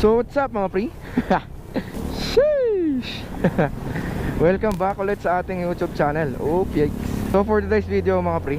So what's up mga pre? Sheesh! Welcome back ulit sa ating YouTube channel Oop, yikes So for today's video mga pre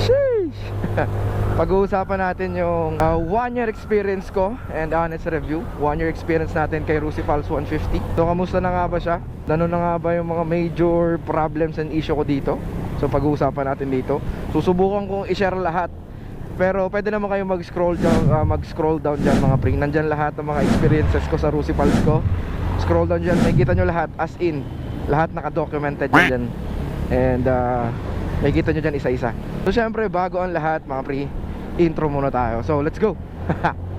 Sheesh! Pag-uusapan natin yung uh, one year experience ko and honest review One year experience natin kay Rusi Pulse 150 So kamusta na nga ba siya? Ano na nga ba yung mga major problems and issue ko dito? So pag-uusapan natin dito Susubukan kong i-share lahat pero pwede naman kayo mag-scroll down, uh, mag-scroll down diyan mga pre. Nandiyan lahat ng mga experiences ko sa Rusi Pulse ko. Scroll down diyan, makikita nyo lahat as in. Lahat naka-documented yan dyan. And uh, makikita nyo dyan isa-isa. So syempre, bago ang lahat mga pre, intro muna tayo. So let's go.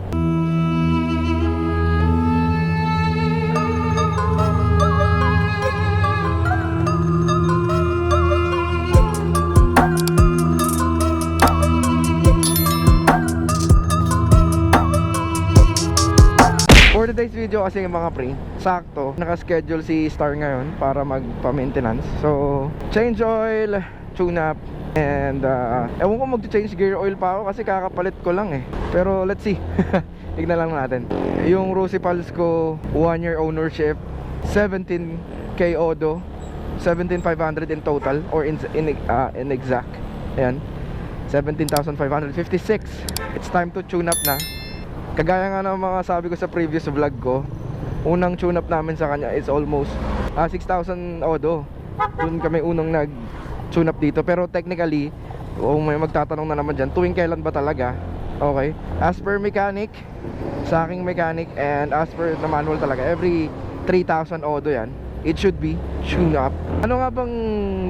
video kasi mga pre, sakto, naka-schedule si Star ngayon para magpa-maintenance. So, change oil, tune up, and uh, ewan ko mag-change gear oil pa ako kasi kakapalit ko lang eh. Pero let's see. Tignan lang natin. Yung Rosy Pulse ko, 1 year ownership, 17k Odo, 17,500 in total or in, in, uh, in exact. Ayan. 17,556. It's time to tune up na. Kagaya nga ng mga sabi ko sa previous vlog ko, unang tune up namin sa kanya is almost ah, 6,000 odo. Doon kami unang nag tune up dito. Pero technically, kung may magtatanong na naman dyan, tuwing kailan ba talaga? Okay. As per mechanic, sa aking mechanic and as per na manual talaga, every 3,000 odo yan, it should be tune up. Ano nga bang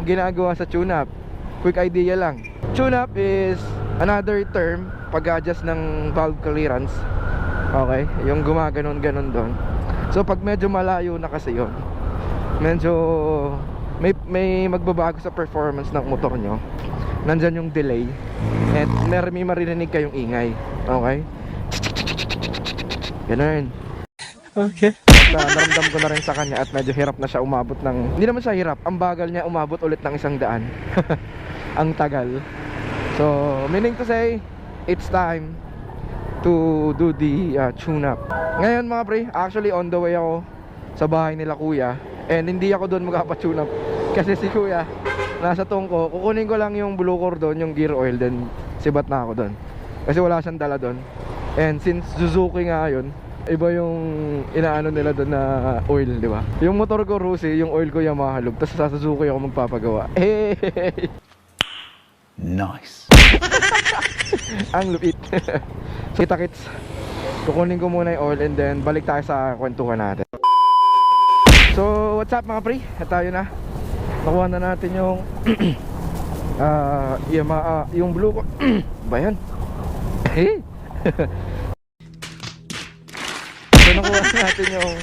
ginagawa sa tune up? Quick idea lang. Tune up is another term pag-adjust ng valve clearance. Okay? Yung gumaganon-ganon doon. So pag medyo malayo na kasi yon medyo may, may magbabago sa performance ng motor nyo. Nandyan yung delay. And may, may marinig kayong ingay. Okay? Ganun. Okay. na naramdam ko na rin sa kanya at medyo hirap na siya umabot ng hindi naman siya hirap ang bagal niya umabot ulit ng isang daan ang tagal so meaning to say it's time to do the uh, tune up ngayon mga pre actually on the way ako sa bahay nila kuya and hindi ako doon magpapa-tune up kasi si kuya nasa tungko kukunin ko lang yung blue core doon yung gear oil then sibat na ako doon kasi wala siyang dala doon and since Suzuki nga yun iba yung inaano nila doon na oil, di ba? Yung motor ko Rusi, yung oil ko Yamaha Lube, tapos sa Suzuki ako magpapagawa. Hey! Nice. Ang lupit. so, kita kits. Kukunin ko muna yung oil and then balik tayo sa kwentuhan natin. So, what's up mga pre? At tayo na. Nakuha na natin yung ah Yamaha, yung blue ko. ba yan? So nakuha natin yung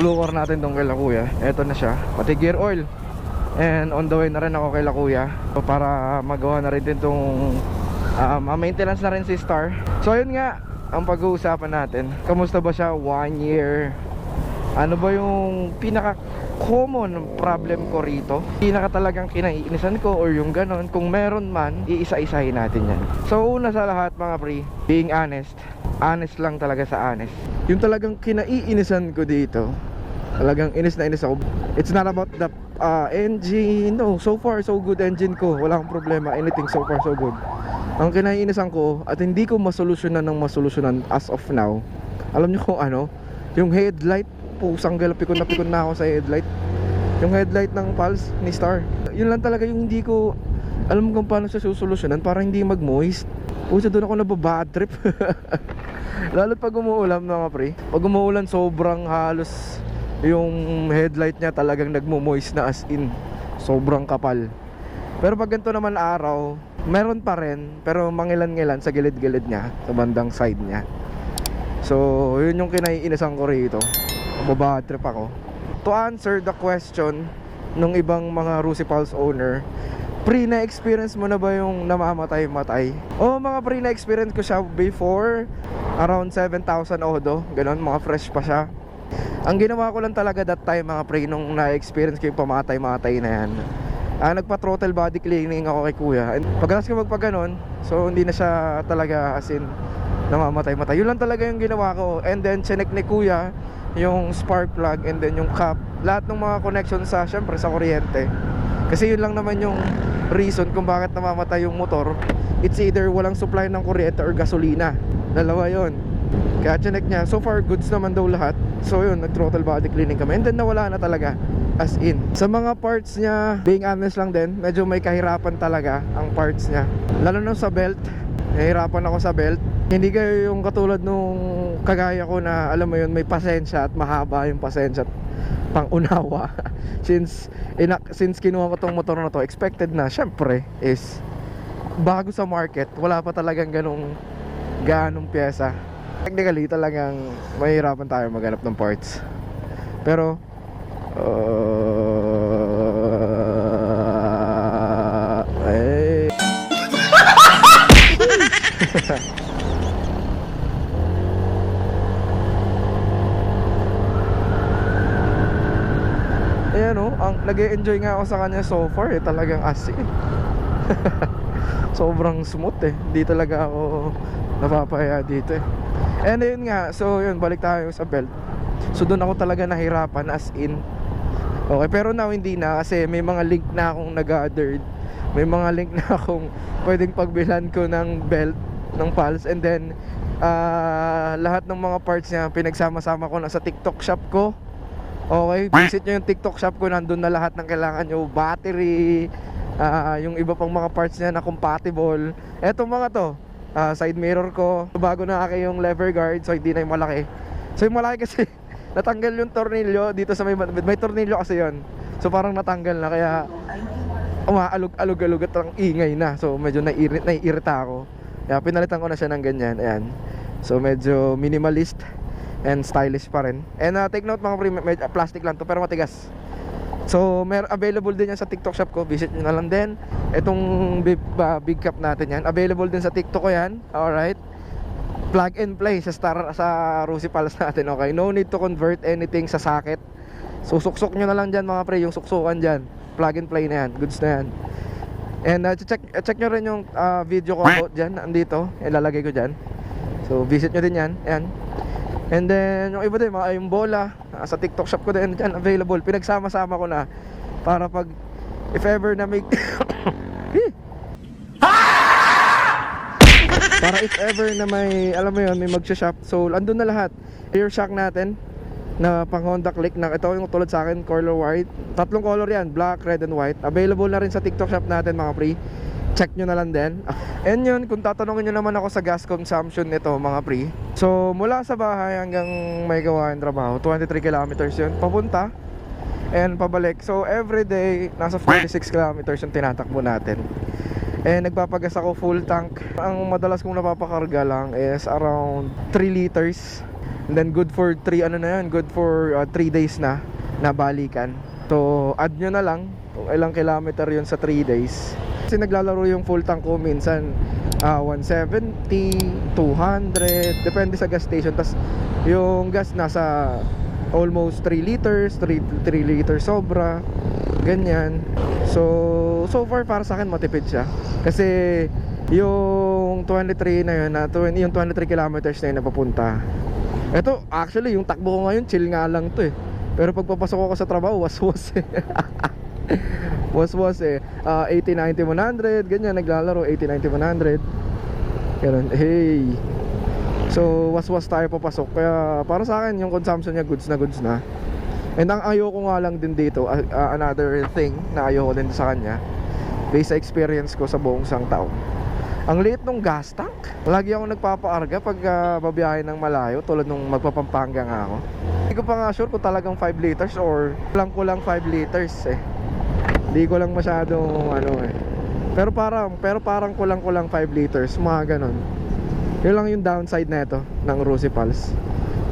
blue core natin tong kay Kuya. Eto na siya. Pati gear oil. And on the way na rin ako kay La Kuya. So para magawa na rin din tong um, maintenance na rin si Star. So ayun nga ang pag-uusapan natin. Kamusta ba siya? One year. Ano ba yung pinaka common problem ko rito? Pinaka talagang kinaiinisan ko or yung ganon. Kung meron man, iisa-isahin natin yan. So una sa lahat mga pre, being honest, honest lang talaga sa honest. Yung talagang kinaiinisan ko dito, talagang inis na inis ako. It's not about the uh, engine. No, so far so good engine ko. Wala akong problema. Anything so far so good. Ang kinaiinisan ko at hindi ko masolusyonan ng masolusyonan as of now. Alam niyo kung ano? Yung headlight. Pusang gala pikon na pikon na ako sa headlight. Yung headlight ng Pulse ni Star. Yun lang talaga yung hindi ko alam kung paano siya susolusyonan para hindi mag-moist. Pusa doon ako nababad trip. Lalo pag umuulan mga pre. Pag umuulan sobrang halos yung headlight niya talagang nagmo-moist na as in. Sobrang kapal. Pero pag ganito naman araw, meron pa rin pero mangilan-ngilan sa gilid-gilid niya, sa bandang side niya. So, yun yung kinaiinisan ko rito. Mababad trip ako. To answer the question ng ibang mga Rusi Pulse owner, pre na-experience mo na ba yung namamatay-matay? Oo, mga pre na-experience ko siya before around 7,000 odo, ganun, mga fresh pa siya. Ang ginawa ko lang talaga that time mga pre nung na-experience ko yung pamatay-matay na yan. Ah, nagpa-throttle body cleaning ako kay kuya. And pagkalas ko magpaganon, so hindi na siya talaga as in namamatay-matay. Yun lang talaga yung ginawa ko. And then, chinek ni kuya yung spark plug and then yung cap. Lahat ng mga connection sa, syempre, sa kuryente. Kasi yun lang naman yung reason kung bakit namamatay yung motor. It's either walang supply ng kuryente or gasolina. Dalawa yon. Kaya chinek niya. So far, goods naman daw lahat. So yun, nag-throttle body cleaning kami. And then nawala na talaga. As in. Sa mga parts niya, being honest lang din, medyo may kahirapan talaga ang parts niya. Lalo na sa belt. Nahihirapan ako sa belt. Hindi kayo yung katulad nung kagaya ko na alam mo yun, may pasensya at mahaba yung pasensya at pangunawa. since ina, since kinuha ko tong motor na to, expected na syempre is bago sa market, wala pa talagang ganong ganong pyesa. Technically, talagang mahirapan tayo maghanap ng parts. Pero uh, eh Ayan oh, ang nag enjoy nga ako sa kanya so far eh, talagang as in. Sobrang smooth eh. Di talaga ako napapaya dito eh. And yun nga, so yun, balik tayo sa belt. So doon ako talaga nahirapan as in. Okay, pero now hindi na kasi may mga link na akong nag-gathered. May mga link na akong pwedeng pagbilhan ko ng belt, ng pulse and then ah, lahat ng mga parts niya pinagsama-sama ko na sa TikTok shop ko. Okay, visit nyo yung TikTok shop ko, nandun na lahat ng kailangan nyo, battery, ah, yung iba pang mga parts niya na compatible. Etong mga to, ah, side mirror ko, bago na aking yung lever guard, so hindi na yung malaki. So yung malaki kasi, natanggal yung tornilyo dito sa may, may tornilyo kasi yon So parang natanggal na, kaya umaalog-alog-alog at ang ingay na. So medyo naiirit, naiirita ako. Kaya pinalitan ko na siya ng ganyan, ayan. So medyo minimalist and stylish pa rin. And uh, take note mga pre, med- uh, plastic lang to pero matigas. So, mer available din yan sa TikTok shop ko. Visit nyo na lang din. Itong big, uh, big cup natin yan. Available din sa TikTok ko yan. Alright. Plug and play sa star sa Rusi Palace natin. Okay. No need to convert anything sa socket. So, suksok nyo na lang dyan mga pre. Yung suksukan dyan. Plug and play na yan. Goods na yan. And uh, check, check nyo rin yung uh, video ko about dyan. Andito. Ilalagay ko dyan. So, visit nyo din yan. Ayan. And then, yung iba din, mga yung bola, ah, sa TikTok shop ko din dyan, available. Pinagsama-sama ko na para pag, if ever na may... Eh. para if ever na may, alam mo yun, may magsha-shop. So, andun na lahat. Rear shock natin na pang Honda Click na ito yung tulad sa akin, color white. Tatlong color yan, black, red, and white. Available na rin sa TikTok shop natin mga pre. Check nyo na lang din. And yun, kung tatanungin nyo naman ako sa gas consumption nito mga pre. So, mula sa bahay hanggang may gawa yung trabaho, 23 kilometers yun, papunta and pabalik. So, every day, nasa 46 kilometers yung tinatakbo natin. Eh, nagpapagas ako full tank. Ang madalas kong napapakarga lang is around 3 liters. And then good for 3 ano na yun, good for 3 days na na balikan. So, add nyo na lang kung ilang kilometer yun sa 3 days. Kasi naglalaro yung full tank ko minsan ah, 170, 200, depende sa gas station. Tapos yung gas nasa almost 3 liters, 3, 3 liters sobra, ganyan. So, so far para sa akin matipid siya. Kasi yung 23 na yun, na 20, yung 23 kilometers na yun na papunta. Ito, actually, yung takbo ko ngayon, chill nga lang to eh. Pero pagpapasok ako sa trabaho, was-was eh. was-was eh. Ah, 80, 90, 100, ganyan, naglalaro, 80, 90, 100. Ganun, hey. So, was-was tayo papasok. Kaya, para sa akin, yung consumption niya, goods na goods na. And ang ayoko nga lang din dito, ah, another thing na ayoko din sa kanya, based sa experience ko sa buong isang taon. Ang liit nung gas tank. Lagi ako nagpapaarga pag uh, babiyahe ng malayo tulad nung magpapampanga nga ako. Hindi ko pa nga sure kung talagang 5 liters or lang ko lang 5 liters eh. Hindi ko lang masyadong ano eh. Pero parang pero parang kulang kulang 5 liters, mga ganon. Yun lang yung downside na ito ng Rusi Pulse.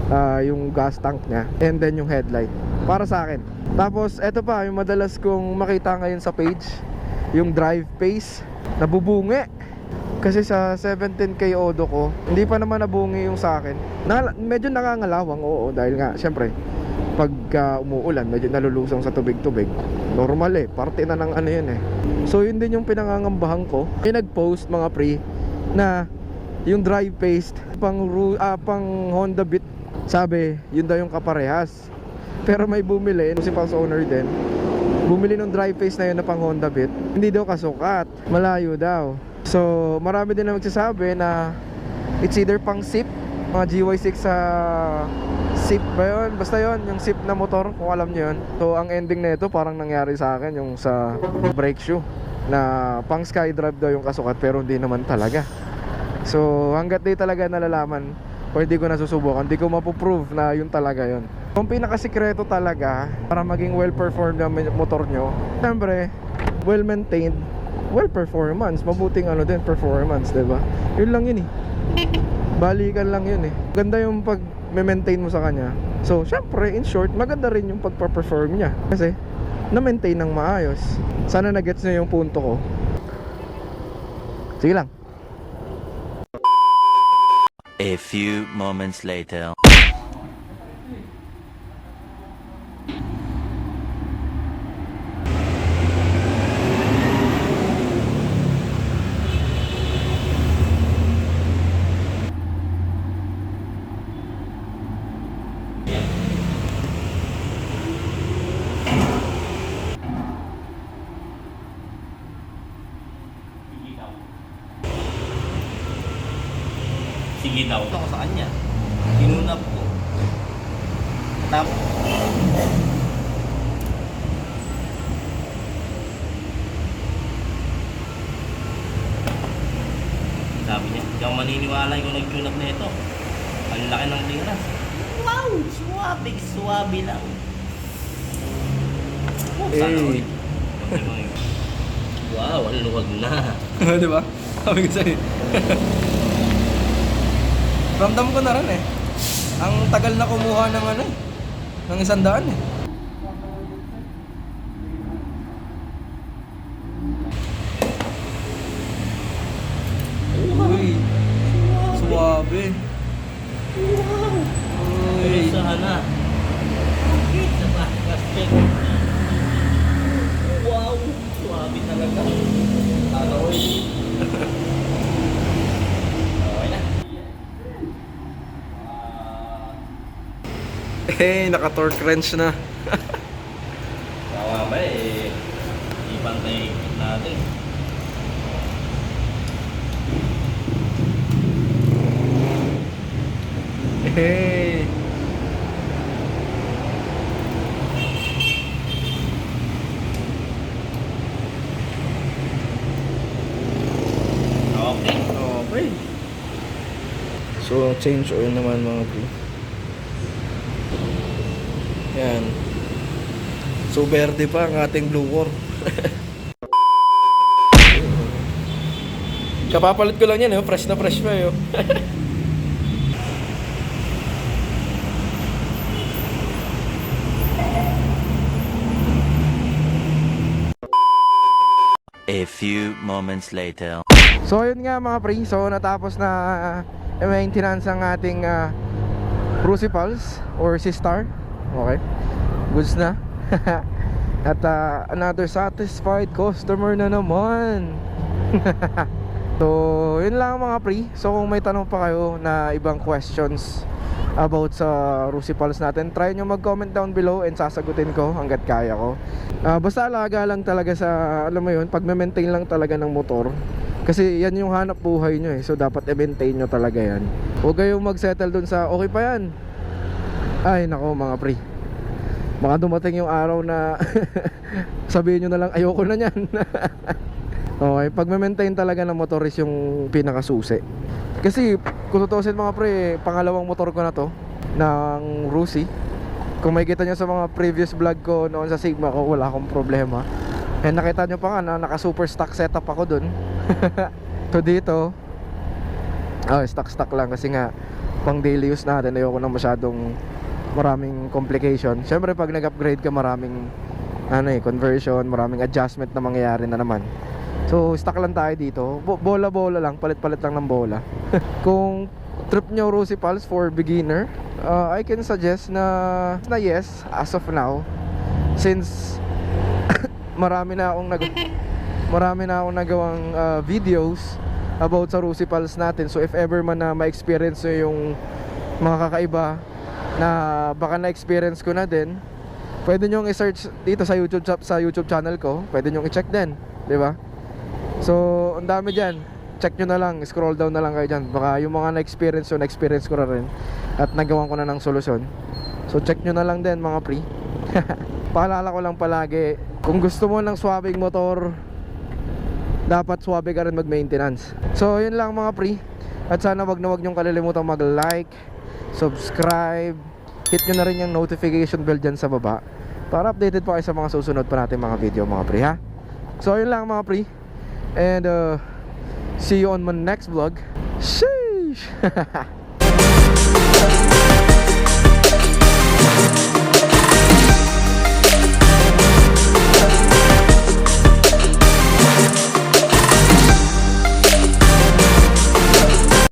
Ah, yung gas tank niya and then yung headlight. Para sa akin. Tapos eto pa, yung madalas kong makita ngayon sa page, yung drive pace, nabubungi. Kasi sa 17k Odo ko, hindi pa naman nabungi yung sa akin. Na, medyo nakangalawang, oo, dahil nga, syempre, pag uh, umuulan, medyo nalulusong sa tubig-tubig. Normal eh, parte na ng ano yun eh. So yun din yung pinangangambahan ko. May nag-post mga pre na yung dry paste pang ah, pang Honda Beat sabi yun daw yung kaparehas pero may bumili si Pulse owner din bumili ng dry paste na yun na pang Honda Beat hindi daw kasukat malayo daw so marami din na magsasabi na it's either pang SIP mga GY6 sa SIP ba yun? Basta yun, yung SIP na motor kung alam nyo yun so ang ending na ito parang nangyari sa akin yung sa brake shoe na pang skydrive daw yung kasukat pero hindi naman talaga So hanggat di talaga nalalaman o hindi ko nasusubukan, hindi ko mapoprove na yun talaga yun. Ang pinakasikreto talaga para maging well-performed ang motor nyo, siyempre, well-maintained, well-performance, mabuting ano din, performance, ba? Yun lang yun eh. Balikan lang yun eh. Ganda yung pag maintain mo sa kanya. So, syempre, in short, maganda rin yung pagpa-perform niya. Kasi, na-maintain ng maayos. Sana na-gets nyo yung punto ko. Sige lang. A few moments later. Sige daw. Ito ko sa kanya. Inunap ko. Tapos, sabi niya, hindi ako maniniwala yung nag-tune up na ito. Ang laki ng clearance. Wow! Suwabe, suwabe lang. Oh, sana all. Wow, ang luwag na. Di ba? Sabi ko sa'yo. Ramdam ko na rin eh. Ang tagal na kumuha ng ano eh. Ng isang daan eh. Uy. Suwabe. Wow! Uy. Sana. Bakit? Sa plastic. Wow! Suwabe talaga. Sana ko Okay na. Eh, naka-torque wrench na. Baka ba eh. Ipantay natin. Hey. Okay. Okay. So, change oil naman mga bro. Yan. So, verde pa ang ating blue core. Kapapalit ko lang yan, eh. fresh na fresh pa yun. A few moments later. So ayun nga mga pre, so natapos na uh, maintenance ang ating uh, Crucifals or Sistar. Okay. Goods na. At uh, another satisfied customer na naman. so, yun lang mga pre. So kung may tanong pa kayo na ibang questions about sa Rusipals natin, try nyo mag-comment down below and sasagutin ko hanggat kaya ko. Ah, basta alaga lang talaga sa, alam mo yun, pag-maintain lang talaga ng motor. Kasi yan yung hanap buhay nyo eh. So dapat i-maintain nyo talaga yan. Huwag kayong mag-settle dun sa, okay pa yan. Ay, nako mga pre. Baka dumating yung araw na sabihin nyo na lang, ayoko na yan. okay, pag-maintain talaga ng motor is yung pinakasusi. Kasi kung tutusin mga pre, pangalawang motor ko na to ng Rusi. Kung makikita nyo sa mga previous vlog ko noon sa Sigma ko, wala akong problema. Eh nakita nyo pa nga na naka super stock setup ako dun. so dito, oh, stock stock lang kasi nga pang daily use natin ayoko na masyadong maraming complication. Siyempre pag nag-upgrade ka maraming ano eh, conversion, maraming adjustment na mangyayari na naman. So, stock lang tayo dito. Bo- Bola-bola lang, palit-palit lang ng bola. Kung trip nyo Rosy Pals for beginner, uh, I can suggest na na yes as of now since marami na akong nag marami na akong nagawang uh, videos about sa Rusipals natin. So if ever man na ma-experience nyo yung mga kakaiba na baka na-experience ko na din, pwede nyo i-search dito sa YouTube sa YouTube channel ko. Pwede nyo i-check din, 'di ba? So, ang dami diyan. Check nyo na lang, scroll down na lang kayo dyan. Baka yung mga na-experience yun, na-experience ko na rin. At nagawan ko na ng solusyon. So, check nyo na lang din mga pre. Paalala ko lang palagi, kung gusto mo ng swabing motor, dapat swabe ka rin mag-maintenance. So, yun lang mga pre. At sana wag na wag nyong kalilimutan mag-like, subscribe, hit nyo na rin yung notification bell dyan sa baba para updated po kayo sa mga susunod pa natin mga video mga pre ha. So, yun lang mga pre. And uh, see you on my next vlog. Sheesh!